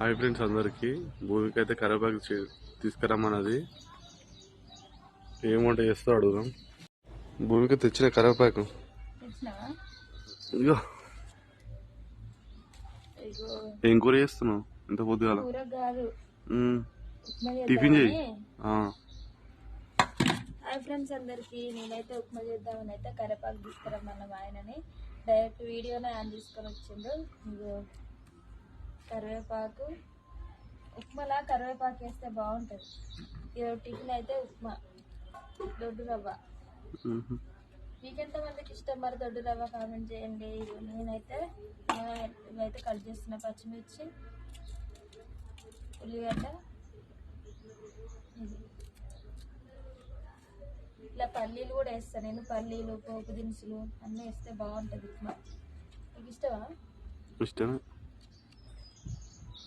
Hi friends అందరికి భూమికి అయితే చే- తీసుకురమ్మన్నది. ఏం వంట చేస్తా అడుగుదాం. భూమికి తెచ్చిన తెచ్చినావా? ఇగో ఏం కూర చేస్తున్నావు? ఇంత పొద్దుగాల. టిఫిన్ చేయి. హాయ్ ఫ్రెండ్స్ అందరికి. నేనైతే ఉప్మా చేద్దామని అయితే తీసుకురమ్మన్న మా ఆయనని. డైరెక్ట్ వీడియోనే ఆన్ తీసుకొని వచ్చిండు. కరివేపాకు. ఉప్మాలా? కరివేపాకు వేస్తే బాగుంటుంది. ఈరోజు టిఫిన్ అయితే ఉప్మా. దొడ్డు రవ్వ. మీకెంత మందికి ఇష్టం మరి దొడ్డు రవ్వ కామెంట్ చేయండి. నేనైతే ఇవైతే కట్ చేస్తున్న పచ్చిమిర్చి ఉల్లిగడ్డ. ఇట్లా పల్లీలు కూడా వేస్తాను నేను. పల్లీలు పోపు దినుసులు అన్నీ వేస్తే బాగుంటుంది ఉప్మా. మీకు ఇష్టమా? ఇష్టమే.